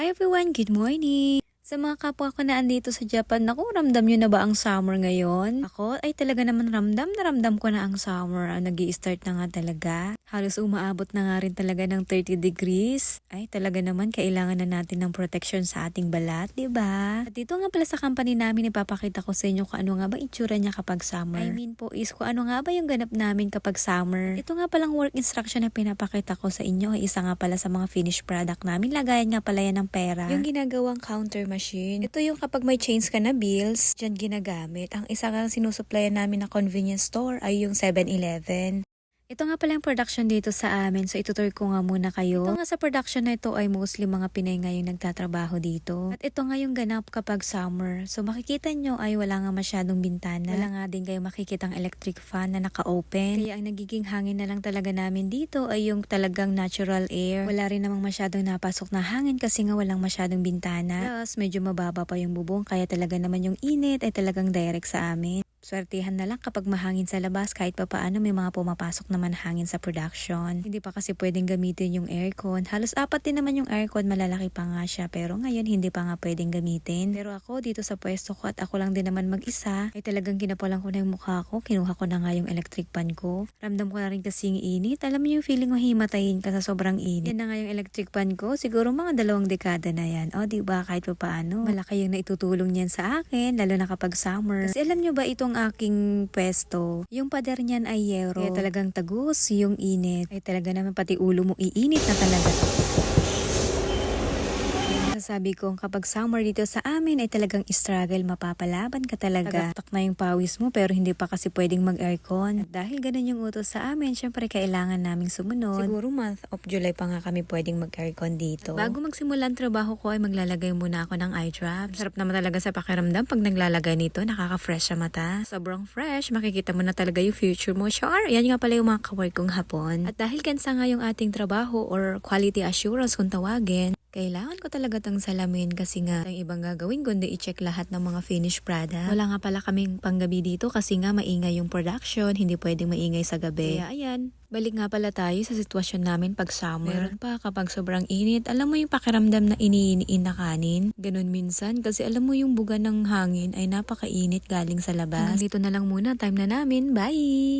Hi everyone, good morning! Sa mga kapwa ko na andito sa Japan, naku, ramdam nyo na ba ang summer ngayon? Ako ay talaga naman ramdam na ramdam ko na ang summer. nag start na nga talaga. Halos umaabot na nga rin talaga ng 30 degrees. Ay talaga naman kailangan na natin ng protection sa ating balat, di ba? At dito nga pala sa company namin, ipapakita ko sa inyo kung ano nga ba itsura niya kapag summer. I mean po is kung ano nga ba yung ganap namin kapag summer. Ito nga palang work instruction na pinapakita ko sa inyo ay isa nga pala sa mga finished product namin. Lagayan nga pala yan ng pera. Yung ginagawang counter machine. Ito yung kapag may change ka na bills, dyan ginagamit. Ang isa kang sinusupplyan namin na convenience store ay yung 7-Eleven. Ito nga pala yung production dito sa amin. So, itutur ko nga muna kayo. Ito nga sa production na ito ay mostly mga Pinay nga yung nagtatrabaho dito. At ito nga yung ganap kapag summer. So, makikita nyo ay wala nga masyadong bintana. Wala nga din kayo makikitang electric fan na naka-open. Kaya ang nagiging hangin na lang talaga namin dito ay yung talagang natural air. Wala rin namang masyadong napasok na hangin kasi nga walang masyadong bintana. Plus, medyo mababa pa yung bubong kaya talaga naman yung init ay talagang direct sa amin. Swertihan na lang kapag mahangin sa labas kahit pa paano may mga pumapasok naman hangin sa production. Hindi pa kasi pwedeng gamitin yung aircon. Halos apat din naman yung aircon, malalaki pa nga siya. Pero ngayon hindi pa nga pwedeng gamitin. Pero ako dito sa pwesto ko at ako lang din naman mag-isa, ay talagang kinapalan ko na yung mukha ko. Kinuha ko na nga yung electric pan ko. Ramdam ko na rin kasi yung init. Alam mo yung feeling mo himatayin ka sa sobrang init. Yan na nga yung electric pan ko. Siguro mga dalawang dekada na yan. O di ba kahit pa paano. Malaki yung naitutulong niyan sa akin, lalo na kapag summer. Kasi alam nyo ba itong aking pwesto, yung pader niyan ay yero. Kaya talagang tagus yung init. Ay talaga naman pati ulo mo iinit na talaga. Sabi ko, kapag summer dito sa amin ay talagang struggle, mapapalaban ka talaga. Tagaktak na yung pawis mo pero hindi pa kasi pwedeng mag-aircon. At dahil ganun yung utos sa amin, syempre kailangan naming sumunod. Siguro month of July pa nga kami pwedeng mag-aircon dito. At bago magsimula ang trabaho ko ay maglalagay muna ako ng eye drops. Sarap naman talaga sa pakiramdam pag naglalagay nito, nakaka-fresh sa mata. Sobrang fresh, makikita mo na talaga yung future mo. Sure, yan nga pala yung mga kawork kong hapon. At dahil gansa nga yung ating trabaho or quality assurance kung tawagin, kailangan ko talaga tang salamin kasi nga ang ibang gagawin kundi i-check lahat ng mga finished product. Wala nga pala kaming panggabi dito kasi nga maingay yung production, hindi pwedeng maingay sa gabi. Kaya ayan, balik nga pala tayo sa sitwasyon namin pag summer. Meron pa kapag sobrang init, alam mo yung pakiramdam na iniiniin na kanin? Ganun minsan kasi alam mo yung buga ng hangin ay napakainit galing sa labas. Hanggang dito na lang muna, time na namin. Bye!